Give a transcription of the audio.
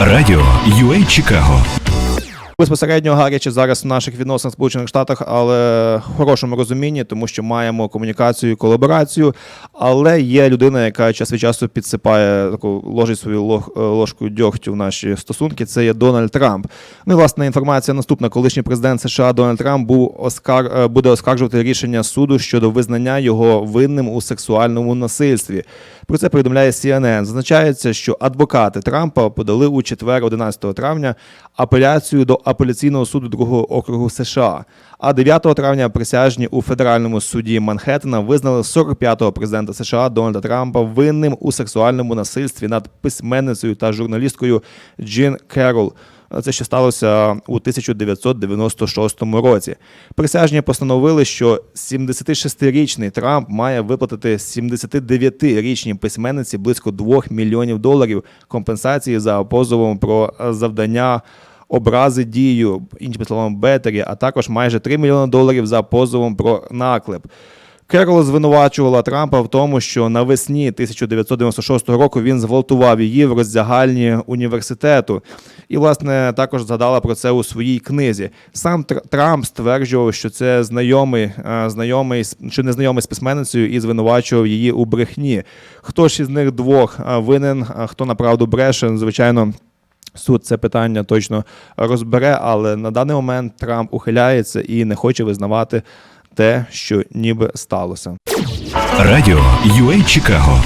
Радіо UA Чикаго Безпосередньо гаряче зараз в наших відносинах Сполучених Штатах, але в хорошому розумінні, тому що маємо комунікацію, колаборацію. Але є людина, яка час від часу підсипає таку ложить свою е, ложку дьогтю в наші стосунки. Це є Дональд Трамп. Ну і власне інформація наступна. Колишній президент США Дональд Трамп був оскар... е, буде оскаржувати рішення суду щодо визнання його винним у сексуальному насильстві. Про це повідомляє CNN. Зазначається, що адвокати Трампа подали у четвер, 11 травня, апеляцію до апеляційного суду другого округу США. А 9 травня присяжні у федеральному суді Манхеттена визнали 45-го президента США Дональда Трампа винним у сексуальному насильстві над письменницею та журналісткою Джин Керол. Це ще сталося у 1996 році. Присяжні постановили, що 76-річний Трамп має виплатити 79-річній письменниці близько 2 мільйонів доларів компенсації за позовом про завдання образи дією, іншими словами, бетері, а також майже 3 мільйони доларів за позовом про наклеп. Керол звинувачувала Трампа в тому, що навесні 1996 року він зґвалтував її в роздягальні університету. І, власне, також згадала про це у своїй книзі. Сам Трамп стверджував, що це знайомий, е, знайомий чи незнайомий з письменницею і звинувачував її у брехні. Хто ж із них двох е, винен, а хто направду бреше, звичайно. Суд це питання точно розбере, але на даний момент Трамп ухиляється і не хоче визнавати те, що ніби сталося. Радіо UA Чикаго